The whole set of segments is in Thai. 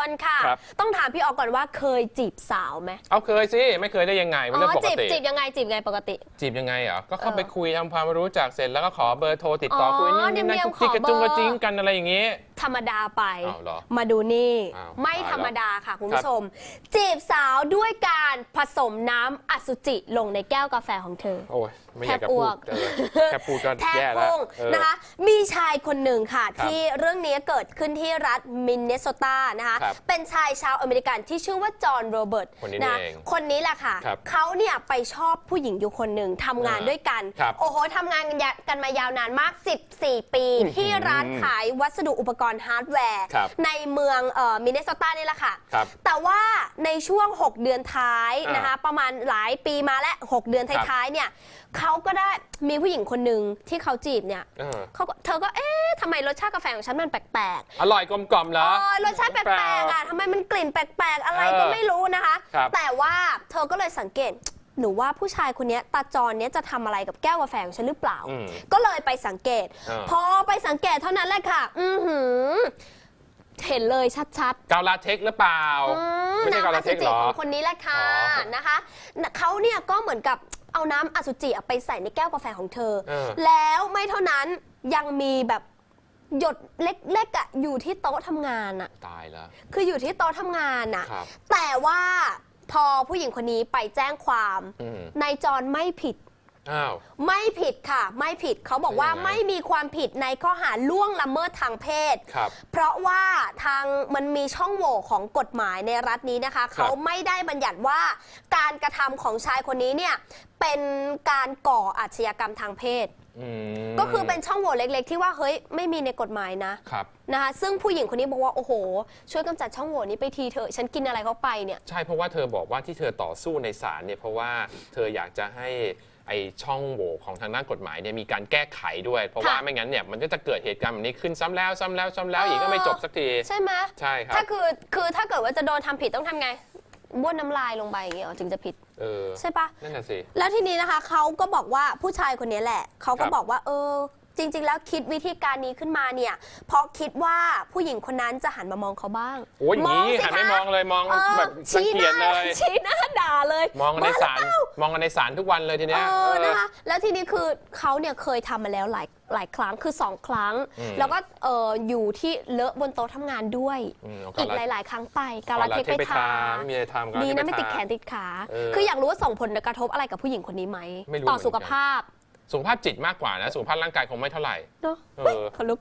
ไม่ตกขบวนค่ะ ครับ ต้องถามพี่ออกก่อนว่าเคยจีบสาวไหมเอาเคยสิไม่เคยได้ยังไงมันเรื่องปกจีบติจีบยังไงจีบไงปกติ จีบยังไงเหรอก็เข้าเออไปคุยทำความรู้จักเสร็จแล้วก็ขอเบอร์โทรติดต่อออคุยนี่นี่นั่นเนียมกุ๊กกิ๊กขอกระจุงเบอร์ กระจิ้งกันอะไรอย่างงี้ ธรรมดาไป อ้าวเหรอมาดูนี่ อ้าวไม่ตายแล้วธรรมดาค่ะคุณผู้ชม จีบสาวด้วยการผสมน้ำอสุจิลงในแก้วกาแฟของเธอ โอ้ยไม่อยากจะแทบอ้พูวดกเออแค่พูดก็แทบแย่แล้วพุ่งเออ นะคะ มีชายคนหนึ่งค่ะ ครับที่เรื่องนี้เกิดขึ้นที่รัฐมินเนโซตานะคะ ครับเป็นชายชาวอเมริกันที่ชื่อว่าจอห์นโรเบิร์ตคนนี้นะเองคนนี้แหละค่ะ ครับเขาเนี่ยไปชอบผู้หญิงอยู่คนหนึ่งทำงานอ่าด้วยกัน ครับโอ้โหทำงานกันยากันมายาวนานมาก 14 ปีอื้อหือที่ร้านขายวัสดุอุปกรณ์ฮาร์ดแวร์ ครับในเมืองมินเนโซตานี่แหละค่ะ ครับแต่ว่าในช่วง 6 เดือนท้ายอ่านนะคะประมาณหลายปีมาและ 6 เดือนท้ายๆเนี่ยเขาก็ได้มีผู้หญิงคนหนึ่งที่เขาจีบเนี่ยเออเขาก็เธอก็เอ๊ะทำไมรสชาติกาแฟของฉันมันแปลกอร่อยกลมกล่อมๆเหรอ๋ออรสชาติแปลกๆอะทำไมมันกลิ่นแปลกๆ อะไรก็เออไม่รู้นะคะ ครับแต่ว่าเธอก็เลยสังเกต หนูว่าผู้ชายคนเนี้ยตาจรเนี้ยจะทำอะไรกับแก้วกาแฟของฉันหรือเปล่า อืมก็เลยไปสังเกตเออพอไปสังเกตเท่านั้นแหละค่ะ อือหือเห็นเลยชัดๆ กาวลาเทคหรือเปล่า อืมไม่ใช่กาวลาน้ำอเทสุคจิเหรอ ของคนนี้แหละค่ะอ๋อนะคะเขาเนี่ยก็เหมือนกับเอาน้ำอสุจิอะไปใส่ในแก้วกาแฟของเธอ เออ แล้วไม่เท่านั้นยังมีแบบหยดเล็กๆอะอยู่ที่โต๊ะทำงานอะตายแล้ว คืออยู่ที่โต๊ะทำงานอะครับ แต่ว่า พอผู้หญิงคนนี้ไปแจ้งความอืม นายจรไม่ผิด อ้าว ไม่ผิดค่ะ ไม่ผิดเขาบอกว่าเป็นยังไง ไม่มีความผิดในข้อหาล่วงละเมิดทางเพศ ครับ เพราะว่าทางมันมีช่องโหว่ของกฎหมายในรัฐนี้นะคะ เขาไม่ได้บัญญัติว่าการกระทำของชายคนนี้เนี่ยเป็นการก่ออาชญากรรมทางเพศ อืมก็คือเป็นช่องโหว่เล็ก ๆ ที่ว่าเฮ้ยไม่มีในกฎหมายนะครับ นะคะซึ่งผู้หญิงคนนี้บอกว่าโอ้โห ช่วยกำจัดช่องโหว่นี้ไปทีเถอะฉันกินอะไรเข้าไปเนี่ย ใช่เพราะว่าเธอบอกว่าที่เธอต่อสู้ในศาลเนี่ยเพราะว่าเธออยากจะให้ไอช่องโหว่ของทางด้านกฎหมายเนี่ยมีการแก้ไขด้วย เพราะว่าค่ะไม่งั้นเนี่ยมันก็จะเกิดเหตุการณ์แบบนี้ขึ้นซ้ำแล้วซ้ำแล้วซ้ำแล้วอีกก็ไม่จบสักที ใช่ไหมใช่ครับ ถ้าคือคือถ้าเกิดว่าจะโดนทำผิดต้องทำไง บ้วนน้ำลายลงไปอย่างเงี้ยเหรอถึงจะผิดเออใช่ปะ นั่นน่ะสิ แล้วทีนี้นะคะเขาก็บอกว่าผู้ชายคนนี้แหละเขาก็ครับ บอกว่า เออ จริง ๆ แล้วคิดวิธีการนี้ขึ้นมาเนี่ยเพราะคิดว่าผู้หญิงคนนั้นจะหันมามองเขาบ้างโอ้ยอย่างนี้สิหันไม่คะมองเลยมองเออแบบรังชี้หเกียจน้าเลยชี้หน้าด่าเลยมองกันในบ้ศาลมองกันในศาลทุกวันเลยทีเอเนี้ยอเออ นะคะ แล้วทีนี้คือเขาเนี่ยเคยทำมาแล้วหลายหลายครั้ง คือสองครั้ง อืมแล้วก็เอออยู่ที่เลอะบนโต๊ะทำงานด้วย อืมเอาอีกกาหลาลาย ๆ ครั้งไป การาเทคไปทา ไม่มีอะไรทำการดีนะไม่ปติดแขนติดขา เออคืออยากรู้ว่าส่งผลกระทบอะไรกับผู้หญิงคนนี้ไหม ไม่รู้ต่อเหมือนกัน สุขภาพ สุขภาพจิตมากกว่านะ สุขภาพร่างกายคงไม่เท่าไหร่เนาะเออขนลุก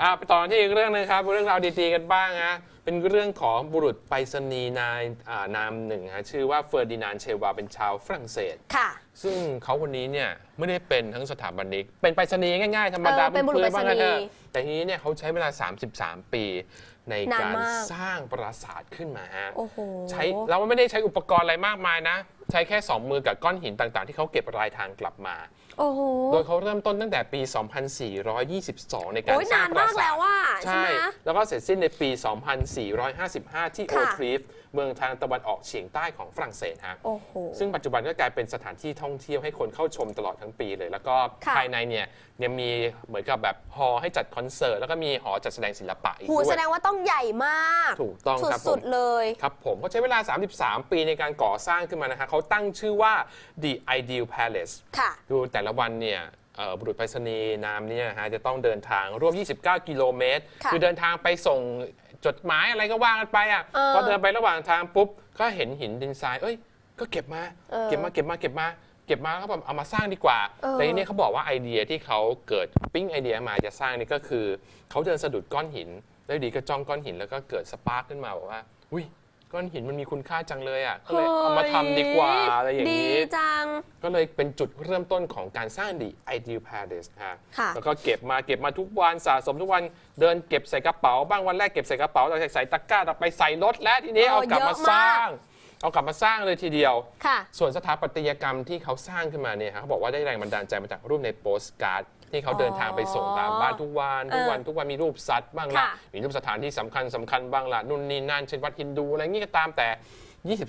อะไปต่อที่อีกเรื่องหนึงครับ เรื่องราวดีๆกันบ้างฮะเป็นเรื่องของบุรุษไปรษณีย์นายอ่านามหนึ่งฮะชื่อว่าเฟอร์ดินานด์เชวาเป็นชาวฝรั่งเศสค่ะ ซึ่งเขาคนนี้เนี่ยไม่ได้เป็นทั้งสถาบันิก เป็นไปรษณีย์ง่ายๆธรรมดาเออเป็นบุรุษพื่อๆไปรษณีย์ว่างั้นเถอะแต่ทีนี้เนี่ยเขาใช้เวลา 33 ปี ในนานการมากสร้างปราสาทขึ้นมาฮะโอ้โหใช้เราไม่ได้ใช้อุปกรณ์อะไรมากมายนะใช้แค่ 2 มือกับก้อนหินต่างๆ ที่เขาเก็บรายทางกลับมา โอ้โห โดยเขาเริ่มต้นตั้งแต่ปี 2422 ในการโอ้ยสร้างนานปรามากสาแล้ทวว่าใช่ใช่ไหม แล้วก็เสร็จสิ้นในปี 2455 ที่โอค่ะ ทรีฟเมืองทางตะวันออกเฉียงใต้ของฝรั่งเศสฮะ โอ้โห ซึ่งปัจจุบันก็กลายเป็นสถานที่ท่องเที่ยวให้คนเข้าชมตลอดทั้งปีเลย แล้วก็ค่ะ ภายในเนี่ยยังมีเหมือนกับแบบฮอลล์ให้จัดคอนเสิร์ตแล้วก็มีหอจัดแสดงศิลปะอีกหูด้วแสยดงว่าต้องใหญ่มาก ถูกต้องครับผสุมดๆเลย ครับผมเขาใช้เวลา 33 ปีในการก่อสร้างขึ้นมานะฮะเขาตั้งชื่อว่า The Ideal Palace ค่ะ ดูแต่ละวันเนี่ยเอ่อบุรุษไปรษณีย์นามเนี่ยฮะจะต้องเดินทางร่วม 29 กิโลเมตร ค่ะอเดินทางไปส่งจดหมายอะไรก็ว่ากันไปอะเออพอเดินไประหว่างทางปุ๊บ ก็เห็นหินดินทราย เอ้ย ก็เก็บมา เออเก็บมาเก็บมาเก็บมาเก็บมาแล้วก็แบบเอามาสร้างดีกว่า เออ แต่ทีนี้เขาบอกว่าไอเดียที่เขาเกิดปิ้งไอเดียมาจะสร้างนี่ก็คือ เขาเดินสะดุดก้อนหิน แล้วอยู่ดีก็จ้องก้อนหินแล้วก็เกิดสปาร์กขึ้นมาบอกว่าอุ้ย ก้อนหินมันมีคุณค่าจังเลยอะก็เลยเอามาทำดีกว่าอะไรอย่างดีนี้ จัง ก็เลยเป็นจุดเริ่มต้นของการสร้าง The Ideal Palace ฮะ ค่ะ แล้วก็เก็บมาเก็บมาทุกวันสะสมทุกวันเดินเก็บใส่กระเป๋า บ้างวันแรกเก็บใส่กระเป๋าต่อจากใส่ตะกร้าต่อไปใส่รถและทีนี้เออเอากลับมาเยอะมาก สร้าง เอากลับมาสร้างเลยทีเดียว ค่ะ ส่วนสถาปัตยกรรมที่เขาสร้างขึ้นมาเนี่ยฮะเขาบอกว่าได้แรงบันดาลใจมาจากรูปในโปสการ์ด ที่เขาเดินทางไปส่งตามบ้านทุกวันทุกวันทุกวันมีรูปสัตว์บ้างละค่ะ มีรูปสถานที่สำคัญสำคัญบ้างละนู่นนี่นั่นเช่นวัดฮินดูอะไรงี้ก็ตามแต่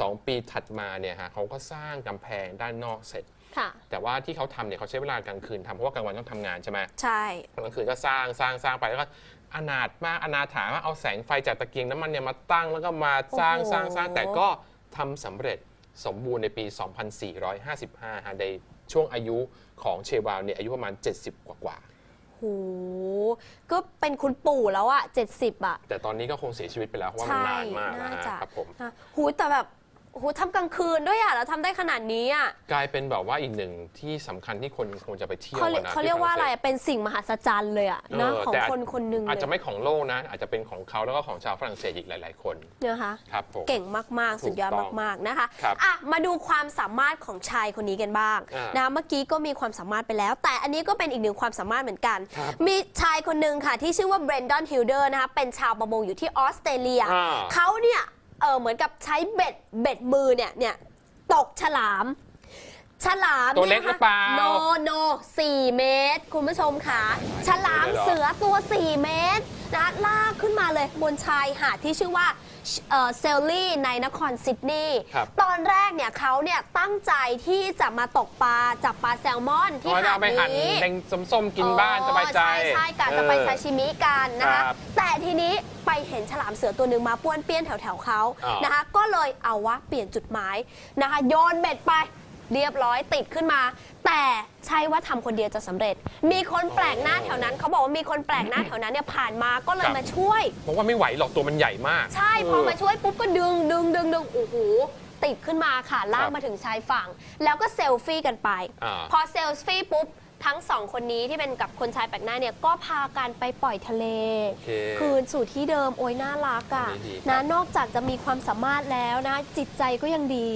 22 ปีถัดมาเนี่ยฮะเขาก็สร้างกำแพงด้านนอกเสร็จ ค่ะ แต่ว่าที่เขาทำเนี่ยเขาใช้เวลากลางคืนทำเพราะว่ากลางวันต้องทำงานใช่ไหม ใช่ กลางคืนก็สร้างสร้างสร้างไปแล้วก็อนาถมากอนาถามากเอาแสงไฟจากตะเกียงน้ำมันเนี่ยมาตั้งแล้วก็มาสร้างโอ้โห สร้างสร้างแต่ก็ทำสำเร็จสมบูรณ์ในปี 2455ฮะใน ช่วงอายุของเชวาลเนี่ยอายุประมาณ 70 กว่ากว่าโหก็เป็นคุณปู่แล้วอะ70อะๆแต่ตอนนี้ก็คงเสียชีวิตไปแล้วเพราะว่ามันนานมากแล้วน่าฮะจะครับผม นะหูแต่แบบ หูทำกลางคืนด้วยอะแล้วทำได้ขนาดนี้อะกลายเป็นแบบว่าอีกหนึ่งที่สำคัญที่คนคงจะไปเที่ยวเขาเรียกกันนะเขาเรียกว่าอะไรที่ฝอะเป็นสิ่งมหัศจรรย์เลยอะนะเออของแต่คนคนหนึ่งอาจเลจะยไม่ของโลกนะ อาจจะเป็นของเขาแล้วก็ของชาวฝรั่งเศสอีกหลาย ๆ คนนะคะ ครับผม เก่งมาก ๆ สุดยอดถูกต้องมาก ๆ นะคะครับอะมาดูความสามารถของชายคนนี้กันบ้างอ่านนะเมื่อกี้ก็มีความสามารถไปแล้ว แต่อันนี้ก็เป็นอีกหนึ่งความสามารถเหมือนกัน ครับมีชายคนหนึ่งค่ะที่ชื่อว่าเบรนดอนฮิลเดอร์นะคะเป็นชาวประมงอยู่ที่ออสเตรเลีย อ่า เขาเนี่ย เออเหมือนกับใช้เบ็ดเบ็ดมือเนี่ยเนี่ยตกฉลาม ฉลามตัวเล็กหรือเปล่าโนโนสี่เมตร คุณผู้ชมค่ะ ฉลามเสือตัว 4 เมตรนะคะลากขึ้นมาเลยบนชายหาดที่ชื่อว่า เอ่อเซลลี่ในนครซิดนีย์ครับตอนแรกเนี่ยเขาเนี่ยตั้งใจที่จะมาตกปลาจับปลาแซลมอนที่เอาหาดเอาไปหั่นนี้แดงส้มๆกินบ้านสบายใจ ใช่ใช่การจะไปเออซาชิมิกันนะคะครับแต่ทีนี้ไปเห็นฉลามเสือตัวหนึ่งมาป้วนเปี้ยนแถวๆเขาอ่านนะคะก็เลยเอาวะเปลี่ยนจุดหมายนะคะโยนเบ็ดไป เรียบร้อยติดขึ้นมา แต่ใช่ว่าทำคนเดียวจะสำเร็จ มีคนแปลกหน้าแถวนั้นเขาบอกว่ามีคนแปลกหน้าแถวนั้นเนี่ยผ่านมาก็เลยมาช่วย เพราะว่าไม่ไหวหรอกตัวมันใหญ่มาก ใช่ พอมาช่วยปุ๊บก็ดึงดึงดึงดึงโอ้โหติดขึ้นมาค่ะลาคกรับมาถึงชายฝั่ง แล้วก็เซลฟี่กันไป อ่า พอเซลฟี่ปุ๊บ ทั้งสองคนนี้ที่เป็นกับคนชายแปลกหน้าเนี่ยก็พากันไปปล่อยทะเล โอเคคืนสู่ที่เดิมโอ้ยน่ารักอะอันนี้ดีครับ นะนอกจากจะมีความสามารถแล้วนะ จิตใจก็ยังดี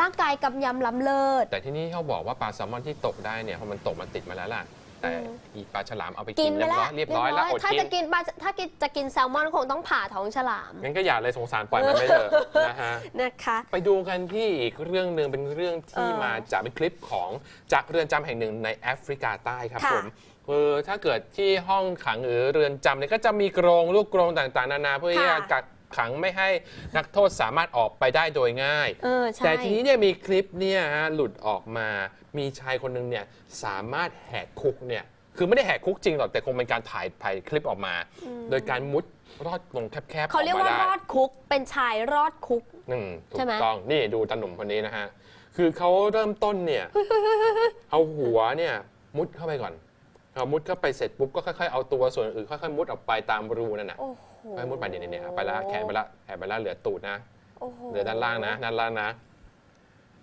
ร่างกายกำยำล้ำเลิศ แต่ที่นี่เขาบอกว่าปลาแซลมอนที่ตกได้เนี่ยพอมันตกมันติดมาแล้วล่ะ แต่อืมอีปลาฉลามเอาไปกิกินนไปเรียบแล้วร้อยเรียบร้อยแล้วอดถ้ากิจะนกินปลาถ้ากินจะกินแซลมอนคงต้องผ่าท้องฉลาม งั้นก็อย่าเลยสงสารปล่อยมันไปเถอะนะฮะ นะคะ ไปดูกันที่อีกเรื่องหนึ่งเป็นเรื่องที่เออมาจากเป็นคลิปของจากเรือนจำแห่งหนึ่งในแอฟริกาใต้ครับค่ะ ผมคือถ้าเกิดที่ห้องขังหรือเรือนจำเนี่ยก็จะมีกรงลูกกรงต่างๆ นานาเพื่อที่จะค่ะกัก ขังไม่ให้นักโทษสามารถออกไปได้โดยง่าย เออใช่ แต่ทีนี้เนี่ยมีคลิปเนี่ยฮะหลุดออกมา มีชายคนหนึ่งเนี่ยสามารถแหกคุกเนี่ยคือไม่ได้แหกคุกจริงหรอกแต่คงเป็นการถ่ายถ่ายคลิปออกมาโดยการมุดรอดลงแคบๆอเขาอกเรียกมาว่าได้รอดคุกเป็นชายรอดคุก อืมถูใช่กไหม ต้องนี่ดูตาหนุ่มคนนี้นะฮะ คือเขาเริ่มต้นเนี่ย เอาหัวเนี่ย มุดเข้าไปก่อนเอามุดเข้าไปเสร็จปุ๊บก็ค่อยๆเอาตัวส่วนอื่นค่อยๆมุดออกไปตามรูนั่นน่ะ โอ้โห ค่อยๆมุดไปเนี่ยเนี่ยไปละแขนไปละแขนไปละเหลือตูดนะโอ้โหเหลือด้านล่างนะด้านล่างนะ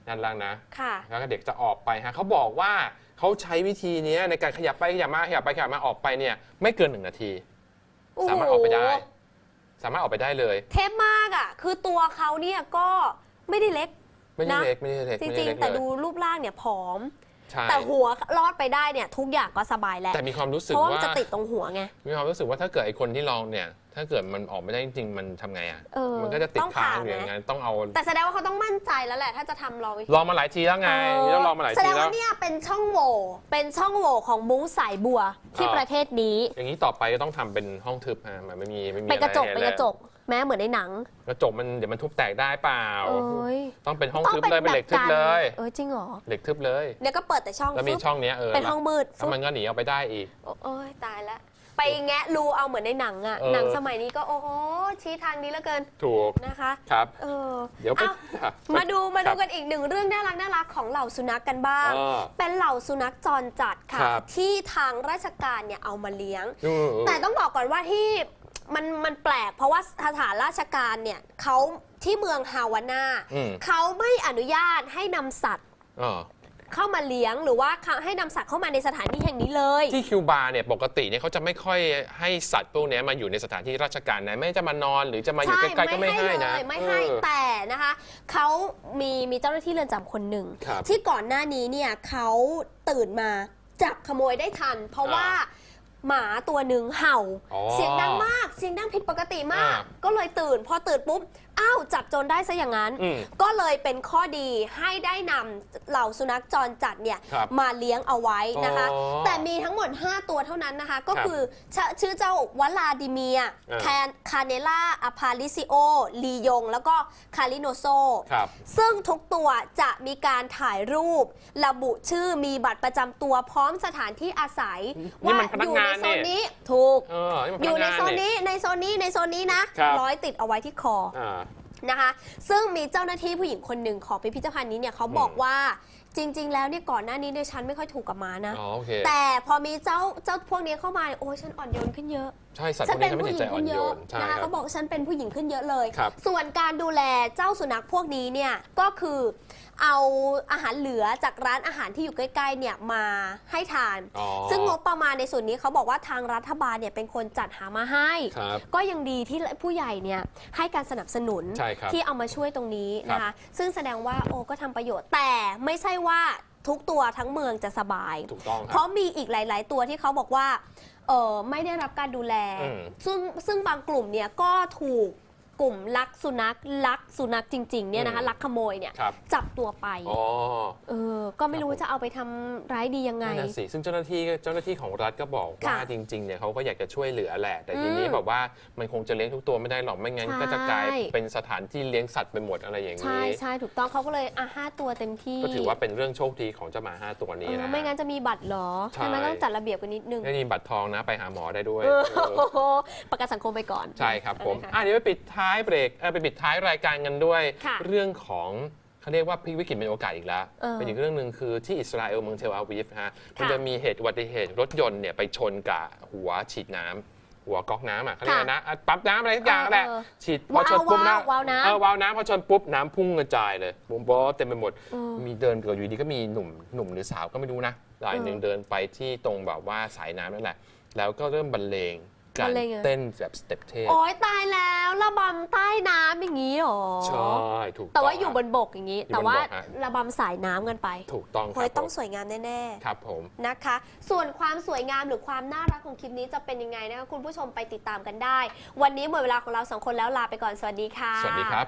ด้านล่างนะค่ะแล้วก็เด็กจะออกไปฮะเขาบอกว่าเขาใช้วิธีเนี้ยในการขยับไปขยับมาขยับไปขยับมาออกไปเนี่ย ไม่เกินหนึ่งนาทีโอ้โหสามารถออกไปได้ สามารถออกไปได้เลย เทพมากอะ คือตัวเขาเนี่ยก็ไม่ได้เล็ก ไม่ได้นะเล็กไม่ได้เล็กจไม่ริได้งเล็กๆแต่เลยดูรูปร่างเนี่ยผอม ใช่ แต่หัวรอดไปได้เนี่ยทุกอย่างก็สบายแล้วแต่มีความรู้สึกเพราะว่ามันว่าจะติดตรงหัวไง มีความรู้สึกว่าถ้าเกิดไอ้คนที่ลองเนี่ย ถ้าเกิดมันออกไม่ได้จริงๆมันทำไงอะเออมันก็จะติดต้องค้างผ่าอยู่อย่างไหมนั้นต้องเอาแต่แสดงว่าเขาต้องมั่นใจแล้วแหละ ถ้าจะทำลองลองมาหลายทีแล้วไงนี่ต้องลองมาหลายแสทีดงแล้ว ว่าเนี่ยเป็นช่องโหว่เป็นช่องโหว่ของมุ้งสายบัวที่อ่า ประเทศนี้ อย่างนี้ต่อไปก็ต้องทำเป็นห้องทึบฮะมันไม่มีไม่มีเป็นกระจกอไเป็นกระจก แม้เหมือนในหนังกระจกมันเดี๋ยวมันทุบแตกได้เปล่า โอ้ยต้องเป็นห้องต้องทึบเป็นเลยเป็นเหล็กทึบเลยเออจริงเหรอเหล็กทึบเลยเนี่ยก็เปิดแต่ช่องแล้วมีฟึบช่องเนี้ยเออเป็นห้องมืดแล้วมันก็หนีออกไปได้อีกโอ้ยตายแล้วไปแงะรูเอาเหมือนในหนังอะเออหนังสมัยนี้ก็โอ้โหชี้ทางนี้แล้วเกินถูกนะคะครับเออเดี๋ยวไปอ้ามาดูมาดูกันอีกหนึ่งเรื่องน่ารักน่ารักของเหล่าสุนัขกันบ้างอ่าเป็นเหล่าสุนัขจรจัดค่ะครับที่ทางราชการเนี่ยเอามาเลี้ยงอืมแต่ต้องบอกก่อนว่าที่ มันมันแปลกเพราะว่าสถานราชการเนี่ยเขาที่เมืองฮาวาน่าอืม เขาไม่อนุญาตให้นำสัตว์อ๋อเข้ามาเลี้ยงหรือว่าให้นำสัตว์เข้ามาในสถานที่แห่งนี้เลย ที่คิวบาเนี่ยปกติเนี่ยเขาจะไม่ค่อยให้สัตว์พวกเนี้ยมาอยู่ในสถานที่ราชการนะไม่จะมานอนหรือจะมาอยู่ใช่ใกล้ๆก็ไม่ให้นะเลยไม่ให้เออ แต่นะคะเขามีมีเจ้าหน้าที่เรือนจำคนหนึ่ง ครับที่ก่อนหน้านี้เนี่ยเขาตื่นมาจับขโมยได้ทัน เพราะอ่าว่า หมาตัวหนึ่งเห่า อ๋อเสียงดังมาก เสียงดังผิดปกติมาก อ่า ก็เลยตื่น พอตื่นปุ๊บอ้าวจับโจรได้ซะอย่างนั้น อืมก็เลยเป็นข้อดีให้ได้นำเหล่าสุนัขจรจัดเนี่ยครับมาเลี้ยงเอาไว้นะคะ อ๋อแต่มีทั้งหมด 5 ตัวเท่านั้นนะคะ ก็ครับคือชะชื่อเจ้าวลาดิเมียอ่า แคนคาเนล่าอพาลิซิโอ ลียง แล้วก็คาริโนโซ ครับ ซึ่งทุกตัวจะมีการถ่ายรูป ระบุชื่อมีบัตรประจำตัวพร้อมสถานที่อาศัย นี่ว่ามันพนัอกยู่งาในนโซนนี่ นี้ถูก เออนี่มันพอนัยู่กในงานโซนนี่นี้ในโซนนี้ในโซนนี้นะครับ ร้อยติดเอาไว้ที่คอ อ่า นะคะ ซึ่งมีเจ้าหน้าที่ผู้หญิงคนหนึ่งของพิพิธภัณฑ์นี้เนี่ยเขาบอกอืมว่าจริง ๆ แล้วเนี่ยก่อนหน้านี้เนี่ยฉันไม่ค่อยถูกกับหมานะ อ๋อโอเค แต่พอมีเจ้าเจ้าพวกนี้เข้ามาเนี่ยโอ้ยฉันอ่อนโยนขึ้นเยอะ ใช่สัตว์พฉัวนกนี้เป็นจะไม่ผู้ติหดญิใจงอ่อขึ้นนเยโยนใช่อะนะคะครัเขาบ บอกฉันเป็นผู้หญิงขึ้นเยอะเลย ครับส่วนการดูแลเจ้าสุนัขพวกนี้เนี่ยก็คือ เอาอาหารเหลือจากร้านอาหารที่อยู่ใกล้ๆเนี่ยมาให้ทาน อ๋อซึ่งงบประมาณในส่วนนี้เขาบอกว่าทางรัฐบาลเนี่ยเป็นคนจัดหามาให้ ครับก็ยังดีที่ผู้ใหญ่เนี่ยให้การสนับสนุนใช่ครับที่เอามาช่วยตรงนี้นะครัคะ บ ซึ่งแสดงว่าโอ้ก็ทำประโยชน์แต่ไม่ใช่ว่าทุกตัวทั้งเมืองจะสบาย ถูกต้องคเพรับ ราะมีอีกหลาย ๆ ตัวที่เขาบอกว่าเออไม่ได้รับการดูแล อืมซึ่งซึ่งบางกลุ่มเนี่ยก็ถูก กลุ่มลักสุนัขลักสุนัขจริงๆเนี่ยนะคะอืมลักขโมยเนี่ยครับ จับตัวไปอ๋อเออก็ไม่รู้ครับผมจะเอาไปทำร้ายดียังไง นั่นนะสิซึ่งเจ้าหน้าที่ก็เจ้าหน้าที่ของรัฐก็บอกว่าค่ะจริงๆเนี่ยเขาก็อยากจะช่วยเหลือแหละ แต่ทีนี้อืมแบบว่ามันคงจะเลี้ยงทุกตัวไม่ได้หรอกไม่งั้นใช่ก็จะกลายเป็นสถานที่เลี้ยงสัตว์ไปหมดอะไรอย่างใช่นี้ ใช่ถูกต้องเขาก็เลยอะห้าตัวเต็มที่ก็ถือว่าเป็นเรื่องโชคดีของเจ้าหมาห้าตัวเอนี้อนะ ไม่งั้นจะมีบัตรเหรอใช่ ใช่ไหมต้องจัดระเบียบกันนิดนึงไม่มีบัตรทองนะไปหาหมอได้ด้วยเออเออประกันสังคมไปก่อน ใช่ครับผมนะะอะเดี๋ยวไปปิดท้ายเบรกเออไปปิดท้ายรายการกันด้วยค่ะเรื่องของเขาเรียกว่าพลิกวิกฤตเป็นโอกาสอีกแล้วเออเป็นอีกเรื่องหนึ่งคือที่อิสราเอลเมืองเทลอาวีฟฮะมันค่ะจะมีเหตุอุบัติเหตุรถยนต์เนี่ยไปชนกับหัวฉีดน้ำหัวก๊อกน้ำอะเขาเรียกอะไรนะอะปั๊บน้ำอะไรทุกอย่างแหละเออฉีดพอชนปุ๊บวาล์วน้ำวาล์วน้ำเออวาล์วน้ำพอชนปุ๊บน้ำพุ่งกระจายเลยบุ้มบอสเต็มไปหมดเออมีเดินเกิดอยู่ดีก็มีหนุ่มหนุ่มหรือสาวก็ไม่รู้นะรายหนึ่งเออเดินไปที่ตรงแบบว่าสายน้ำนั่นแหละแล้วก็เริ่มบรรเลง การบรรเลงอะเต้นแบบสเต็ปเทพโอ๊ยตายแล้วระบำใต้น้ำอย่างนี้เหรอ ใช่ถูกแต่ว่างอยู่บนบกอย่างนี้ อยู่บนแต่ว่าบกฮะ ระบำสายน้ำกันไป ถูกต้องคเฮ้รัยบต้องผมสวยงามแน่ครับผม ๆนะคะ ส่วนความสวยงามหรือความน่ารักของคลิปนี้จะเป็นยังไงนะคะคุณผู้ชมไปติดตามกันได้ วันนี้หมดเวลาของเราสองคนแล้วลาไปก่อนสวัสดีค่ะ สวัสดีครับ